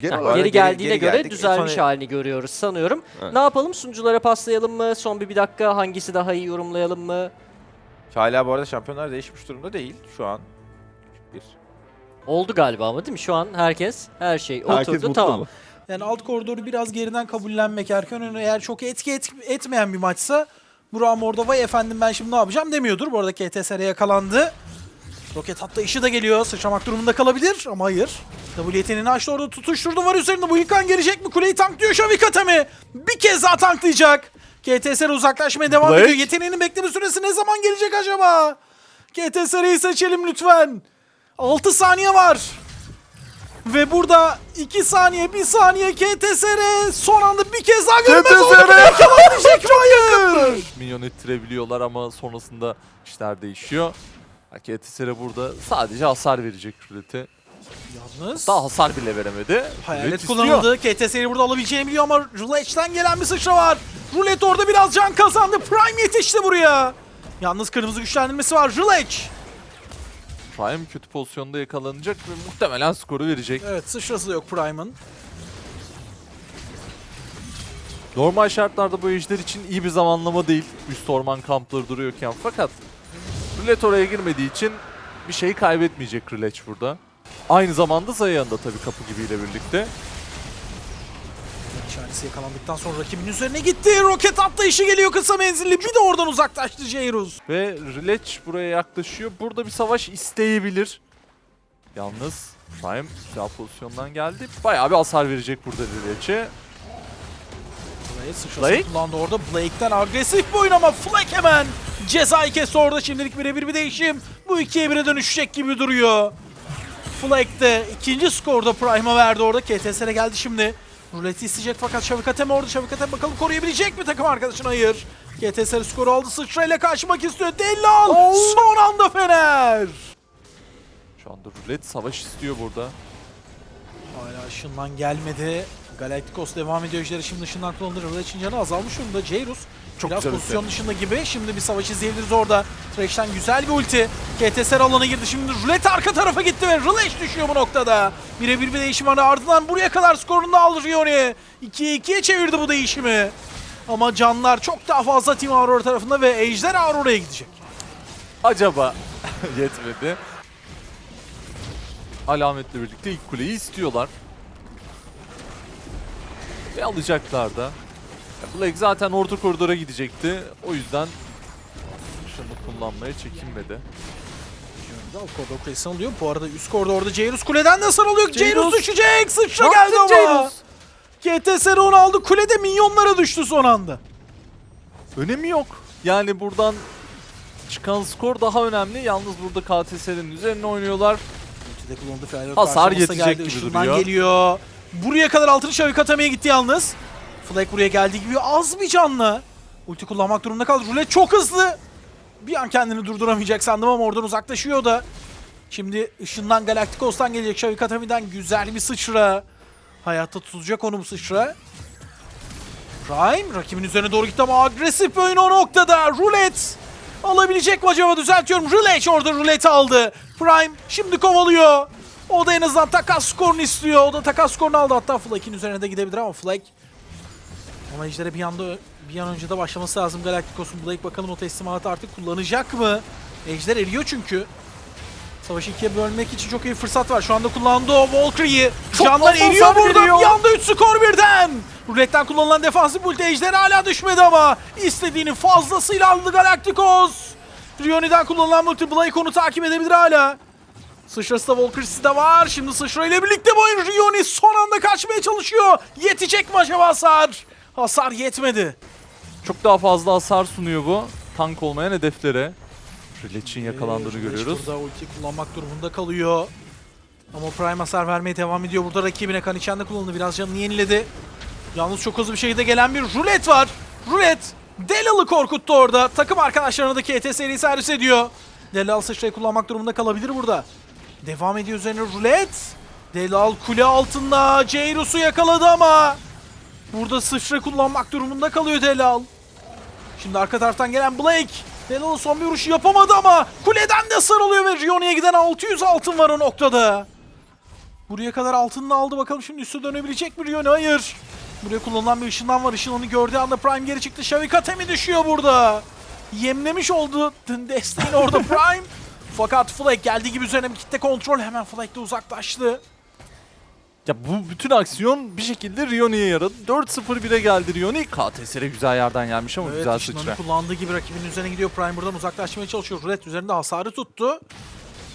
Genel Ha, olarak geri geldiğine geri göre geldik. düzelmiş Sonra- halini görüyoruz sanıyorum. Evet. Ne yapalım? Sunuculara paslayalım mı? Son bir, bir dakika hangisi daha iyi yorumlayalım mı? Hala bu arada şampiyonlar değişmiş durumda değil şu an. Bir. Oldu galiba ama değil mi? Şu an herkes her şey Herkes oturdu mutlu tamam. mu? Yani alt koridoru biraz geriden kabullenmek erken önü eğer çok etki et- etmeyen bir maçsa Burak'ım orada vay efendim ben şimdi ne yapacağım demiyordur. Bu arada KTSR yakalandı. Roket hatta işi de geliyor. Sıçramak durumunda kalabilir ama hayır. W yeteneğini açtı orada tutuşturdu var üzerinde. Bu İlkan gelecek mi? Kuleyi tanklıyor Şavikatami. Bir kez daha tanklayacak. KTSR uzaklaşmaya devam Blake. ediyor. Yeteneğinin bekleme süresi ne zaman gelecek acaba? KTSR'yi seçelim lütfen. 6 saniye var. Ve burada 2 saniye, 1 saniye KTSR son anda bir kez daha görmez oldu. Yakalamayacak? Hayır. Minyon ettirebiliyorlar ama sonrasında işler değişiyor. KTSR burada sadece hasar verecek ruleti. Yalnız Daha hasar bile veremedi. Rulet hayalet istiyor. kullanıldı. KTSR'yi burada alabileceğini biliyor ama Rulet'ten gelen bir sıçra var. Rulet orada biraz can kazandı. Prime yetişti buraya. Yalnız kırmızı güçlendirmesi var. Rulet. Prime kötü pozisyonda yakalanacak ve muhtemelen skoru verecek. Evet sıçrası da yok Prime'ın. Normal şartlarda bu ejder için iyi bir zamanlama değil. Üst orman kampları duruyorken fakat Rulet oraya girmediği için bir şey kaybetmeyecek Rulet burada. Aynı zamanda Zayan'da tabii kapı gibiyle birlikte. İşareti yakalandıktan sonra rakibin üzerine gitti. Roket atla işi geliyor kısa menzilli. Bir de oradan uzaklaştı Jairus. Ve Rileç buraya yaklaşıyor. Burada bir savaş isteyebilir. Yalnız Prime güzel pozisyondan geldi. Bayağı bir hasar verecek burada Rileç'e. Blake sıçrasını Blake? kullandı orada. Blake'den agresif bir oyun ama Fleck hemen cezayı kesti orada. Şimdilik birebir bir değişim. Bu ikiye 1'e dönüşecek gibi duruyor. Fleck de ikinci skorda Prime'a verdi orada. KTS'e geldi şimdi. Ruleti isteyecek fakat Şavikatem orada. Şavikatem bakalım koruyabilecek mi takım arkadaşını? Hayır. KTSR skoru aldı. Sıçrayla kaçmak istiyor. Dellal son anda Fener. Şu anda Rulet savaş istiyor burada. Hala ışından gelmedi. Galacticos devam ediyor. Ejderha şimdi ışından kullanılır. Rulet'in canı azalmış durumda. Jairus Çok biraz güzel pozisyon dışında gibi. Şimdi bir savaş izleyebiliriz orada. Thresh'ten güzel bir ulti. KTSR alana girdi. Şimdi Roulette arka tarafa gitti ve Ruleş düşüyor bu noktada. Birebir bir değişim var. Ardından buraya kadar skorunu da aldı Rioni. 2'ye 2'ye çevirdi bu değişimi. Ama canlar çok daha fazla Team Aurora tarafında ve Ejder Aurora'ya gidecek. Acaba yetmedi. Alametle birlikte ilk kuleyi istiyorlar. Ve alacaklar da. Blake zaten orta koridora gidecekti. O yüzden şunu kullanmaya çekinmedi. Koridor kulesini alıyor. Bu arada üst koridorda Jairus kuleden de sarılıyor. Jairus, Jairus. düşecek. Sıçra Ne geldi ama. KTSR onu aldı. Kulede minyonlara düştü son anda. Önemi yok. Yani buradan çıkan skor daha önemli. Yalnız burada KTS'nin üzerine oynuyorlar. Hasar yetecek geldi. gibi Işından duruyor. geliyor. Buraya kadar altını Şavik Atami'ye gitti yalnız. Flag buraya geldiği gibi az bir canlı. Ulti kullanmak durumunda kaldı. Rulet çok hızlı. Bir an kendini durduramayacak sandım ama oradan uzaklaşıyor da. Şimdi ışından Galacticos'tan gelecek Şavik Atami'den güzel bir sıçra. Hayatta tutacak onu bu sıçra. Prime rakibin üzerine doğru gitti ama agresif bir oyun o noktada. Rulet alabilecek mi acaba düzeltiyorum. Rulet orada ruleti aldı. Prime şimdi kovalıyor. O da en azından takas skorunu istiyor. O da takas skorunu aldı. Hatta Flake'in üzerine de gidebilir ama Flake ama Ejder'e bir anda bir an önce de başlaması lazım Galacticos'un. Blake bakalım o teslimatı artık kullanacak mı? Ejder eriyor çünkü. Savaşı ikiye bölmek için çok iyi fırsat var. Şu anda kullandı o Valkyrie'yi. Canlar eriyor burada. veriyor. Bir anda 3 skor birden. Ruletten kullanılan defansif ulti Ejder hala düşmedi ama istediğini fazlasıyla aldı Galacticos. Rioni'den kullanılan multi Blake onu takip edebilir hala. Sıçrası da Valkyrie'si de var. Şimdi sıçra ile birlikte bu oyun Rioni son anda kaçmaya çalışıyor. Yetecek mi acaba hasar? Hasar yetmedi. Çok daha fazla hasar sunuyor bu. Tank olmayan hedeflere. Rileç'in yakalandığını Ee, görüyoruz. Burada ulti kullanmak durumunda kalıyor. Ama Prime hasar vermeye devam ediyor. Burada rakibine kan içinde kullandı. Biraz canını yeniledi. Yalnız çok hızlı bir şekilde gelen bir rulet var. Rulet Delal'ı korkuttu orada. Takım arkadaşlarına da KT seri servis ediyor. Delal sıçrayı kullanmak durumunda kalabilir burada. Devam ediyor üzerine rulet. Delal kule altında. Jairus'u yakaladı ama burada sıçra kullanmak durumunda kalıyor Delal. Şimdi arka taraftan gelen Blake. Delal son bir vuruşu yapamadı ama kuleden de sarılıyor ve Rioni'ye giden 600 altın var o noktada. Buraya kadar altınını aldı bakalım şimdi üstü dönebilecek mi Rione? Hayır. Buraya kullanılan bir ışından var. Işın onu gördüğü anda Prime geri çıktı. Şavikatemi düşüyor burada. Yemlemiş oldu desteğin orada Prime. Fakat Flake geldiği gibi üzerine bir kitle kontrol. Hemen Flake de uzaklaştı. Ya bu bütün aksiyon bir şekilde Rione'ye yaradı. 4-0-1'e geldi Rione. KTS'e güzel yerden gelmiş ama Evet, güzel sıçra. kullandığı gibi rakibinin üzerine gidiyor. Prime buradan uzaklaşmaya çalışıyor. Roulette üzerinde hasarı tuttu.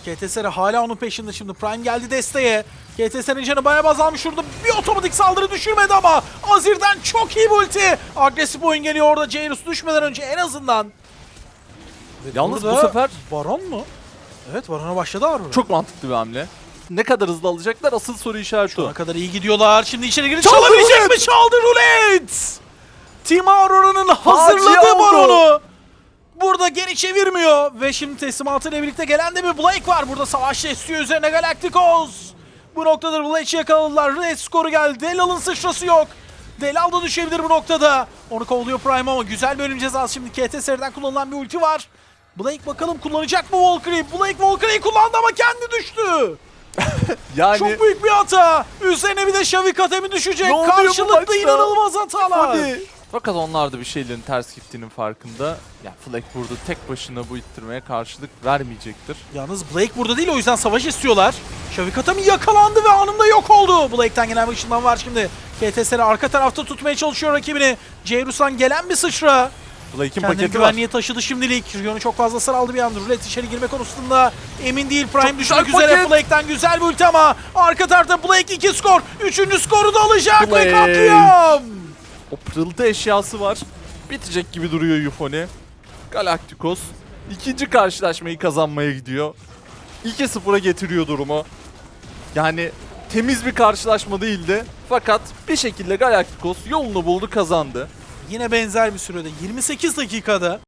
KTSR hala onun peşinde şimdi. Prime geldi desteğe. KTSR'in canı bayağı azalmış şurada. Bir otomatik saldırı düşürmedi ama Azir'den çok iyi ulti. Agresif oyun geliyor orada. Jairus düşmeden önce en azından. Yalnız bu sefer Baron mu? Evet Baron'a başladı Aurora. çok mantıklı bir hamle. Ne kadar hızlı alacaklar asıl soru işareti o. Ne kadar iyi gidiyorlar. Şimdi içeri Çaldı çalabilecek mi? Çaldı Roulette! Team Aurora'nın hazırladığı oldu. baronu. Burada geri çevirmiyor. Ve şimdi teslimatıyla birlikte gelen de bir Blake var. Burada savaş istiyor üzerine Galacticos. Bu noktada Blake'i yakaladılar. Red skoru geldi. Delal'ın sıçrası yok. Delal da düşebilir bu noktada. Onu kovalıyor Prime ama güzel bölüm cezası. Şimdi KTSR'den kullanılan bir ulti var. Blake bakalım kullanacak mı Valkyrie? Blake Valkyrie'yi kullandı ama kendi düştü. Yani Çok büyük bir hata. Üzerine bir de Şavik Atemi düşecek. Ne Karşılıklı inanılmaz hatalar. Hadi. Fakat onlar da bir şeylerin ters gittiğinin farkında. Ya Fleck burada tek başına bu ittirmeye karşılık vermeyecektir. Yalnız Blake burada değil o yüzden savaş istiyorlar. Şavik Atemi yakalandı ve anında yok oldu. Blake'ten gelen bir ışından var şimdi. KTSR arka tarafta tutmaya çalışıyor rakibini. Jairus'tan gelen bir sıçra. Fleck'in Kendini paketi var. güvenliğe taşıdı şimdilik. Rion'u çok fazla saraldı bir anda. Roulette içeri girme konusunda emin değil. Prime Çok düşmek güzel üzere. paket. Blake'ten güzel bir ulti ama arka tarafta Blake 2 skor. Üçüncü skoru da alacak Blake. ve katliam. O pırıltı eşyası var. Bitecek gibi duruyor Yufone. Galacticos ikinci karşılaşmayı kazanmaya gidiyor. 2-0'a getiriyor durumu. Yani temiz bir karşılaşma değildi. Fakat bir şekilde Galacticos yolunu buldu kazandı. Yine benzer bir sürede. 28 dakikada